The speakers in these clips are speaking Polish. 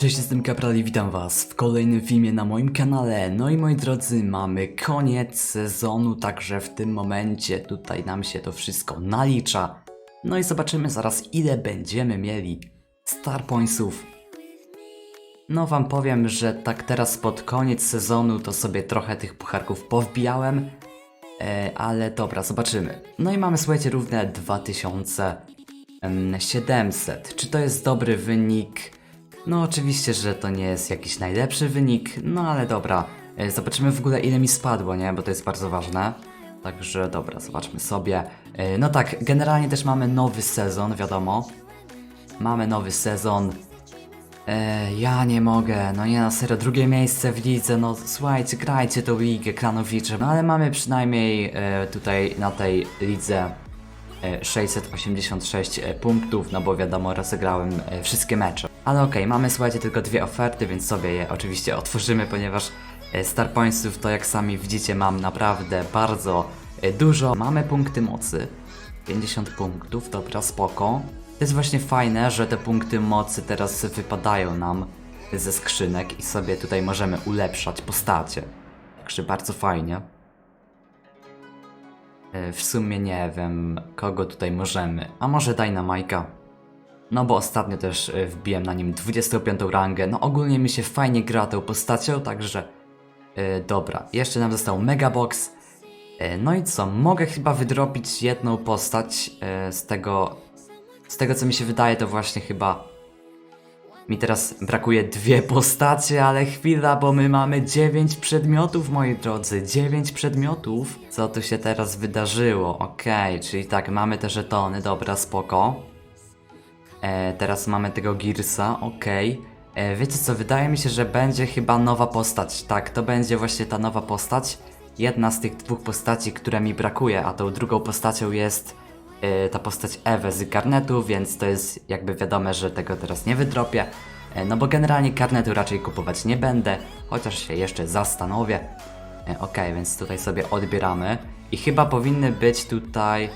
Cześć, jestem Kaprali, witam was w kolejnym filmie na moim kanale. No i moi drodzy, mamy koniec sezonu, także w tym momencie tutaj nam się to wszystko nalicza. No i zobaczymy zaraz ile będziemy mieli Star Pointsów. No wam powiem, że tak teraz pod koniec sezonu to sobie trochę tych pucharków powbijałem. E, ale dobra, zobaczymy. No i mamy, słuchajcie, równe 2700. Czy to jest dobry wynik? No oczywiście, że to nie jest jakiś najlepszy wynik, no ale dobra. E, Zobaczymy w ogóle ile mi spadło, nie? Bo to jest bardzo ważne. Także dobra, zobaczmy sobie. E, No tak, generalnie też mamy nowy sezon, wiadomo. Mamy nowy sezon. E, ja nie mogę, no nie na serio, drugie miejsce w lidze, no słuchajcie, grajcie tą ligę Kranowicze, no ale mamy przynajmniej tutaj na tej lidze e, 686 e, punktów, no bo wiadomo, rozegrałem wszystkie mecze. Ale okej, mamy słuchajcie tylko dwie oferty, więc sobie je oczywiście otworzymy, ponieważ e, Star Pointsów to jak sami widzicie mam naprawdę bardzo e, dużo. Mamy punkty mocy, 50 punktów, dobra, spoko. To jest właśnie fajne, że te punkty mocy teraz wypadają nam ze skrzynek i sobie tutaj możemy ulepszać postacie. Także bardzo fajnie. E, W sumie nie wiem, kogo tutaj możemy. A może Dynamike'a? No bo ostatnio też e, wbiłem na nim 25 rangę. No ogólnie mi się fajnie gra tą postacią, także e, dobra. Jeszcze nam został Megabox. E, no i co? Mogę chyba wydropić jedną postać e, z tego. Z tego co mi się wydaje, to właśnie chyba. Mi teraz brakuje dwie postacie, ale chwila, bo my mamy 9 przedmiotów, moi drodzy. 9 przedmiotów. Co tu się teraz wydarzyło? Okej, czyli tak, mamy te żetony, dobra, spoko. E, teraz mamy tego Gearsa, okej. E, Wiecie co, wydaje mi się, że będzie chyba nowa postać. Tak, to będzie właśnie ta nowa postać. Jedna z tych dwóch postaci, które mi brakuje, a tą drugą postacią jest e, ta postać Ewe z karnetu, więc to jest jakby wiadome, że tego teraz nie wydropię. E, no bo generalnie karnetu raczej kupować nie będę, chociaż się jeszcze zastanowię. E, Okej, więc tutaj sobie odbieramy. I chyba powinny być tutaj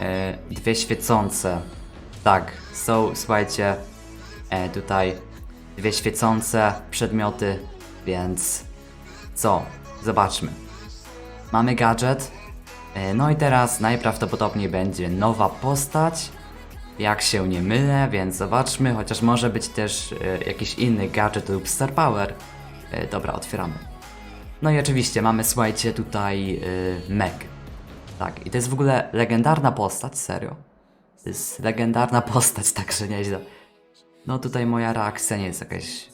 e, dwie świecące. Tak, są, słuchajcie, e, tutaj dwie świecące przedmioty, więc co? Zobaczmy. Mamy gadżet. E, No i teraz najprawdopodobniej będzie nowa postać. Jak się nie mylę, więc zobaczmy, chociaż może być też e, jakiś inny gadżet lub star power. E, Dobra, otwieramy. No i oczywiście mamy, słuchajcie, tutaj e, Meg. Tak, i to jest w ogóle legendarna postać, serio. To jest legendarna postać, także nieźle. No tutaj moja reakcja nie jest jakaś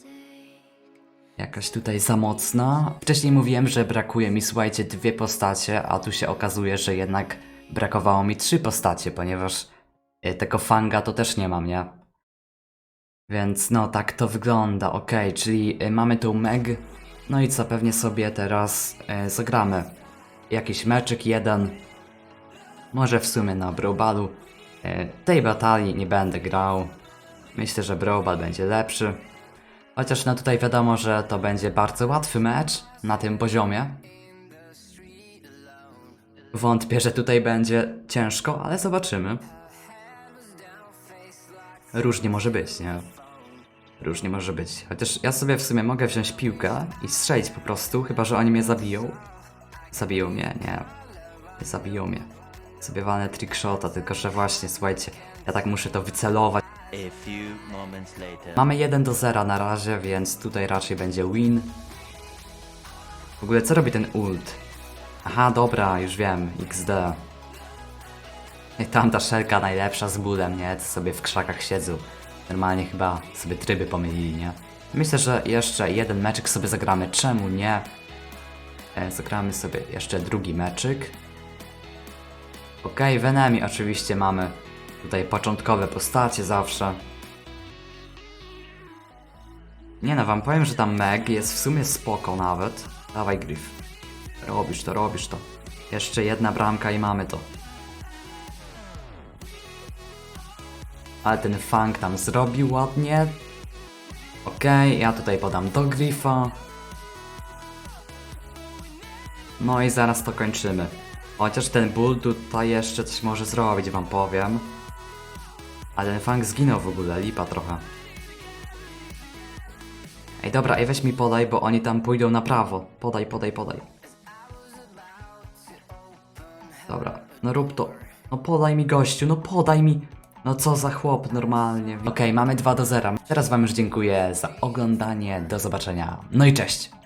jakaś tutaj za mocna. Wcześniej mówiłem, że brakuje mi, słuchajcie, dwie postacie, a tu się okazuje, że jednak brakowało mi trzy postacie, ponieważ e, tego fanga to też nie mam, nie? Więc no, tak to wygląda, okej, czyli e, mamy tu Meg, no i co, pewnie sobie teraz e, zagramy jakiś meczyk jeden, może w sumie na Brawlbalu. E, tej batalii nie będę grał, myślę, że Brawlball będzie lepszy. Chociaż no tutaj wiadomo, że to będzie bardzo łatwy mecz na tym poziomie. Wątpię, że tutaj będzie ciężko, ale zobaczymy. Różnie może być, nie? Różnie może być. Chociaż ja sobie w sumie mogę wziąć piłkę i strzelić po prostu, chyba że oni mnie zabiją. Zabiją mnie? Nie. Nie zabiją mnie. Sobie walnę trickshota, tylko że właśnie, słuchajcie, ja tak muszę to wycelować. Mamy 1 do 0 na razie, więc tutaj raczej będzie win. W ogóle co robi ten ult? Aha, dobra, już wiem, XD. Jak tam ta szelka najlepsza z bólem, nie? Co sobie w krzakach siedzą. Normalnie chyba sobie tryby pomylili, nie? Myślę, że jeszcze jeden meczyk sobie zagramy, czemu nie? E, zagramy sobie jeszcze drugi meczyk. Okej, okay, w enemy oczywiście mamy tutaj początkowe postacie zawsze. Nie no, wam powiem, że ta Meg jest w sumie spoko nawet. Dawaj, Griff. Robisz to, robisz to. Jeszcze jedna bramka i mamy to. Ale ten Fang tam zrobił ładnie. Okej, ja tutaj podam do Griffa. No i zaraz to kończymy. Chociaż ten Bull tutaj jeszcze coś może zrobić, wam powiem. Ale ten Fang zginął w ogóle, lipa trochę. Ej, dobra, ej, weź mi podaj, bo oni tam pójdą na prawo. Podaj, podaj, podaj. Dobra, no rób to. No podaj mi gościu, no podaj mi. No co za chłop normalnie. Okej, mamy 2 do 0. Teraz wam już dziękuję za oglądanie. Do zobaczenia. No i cześć.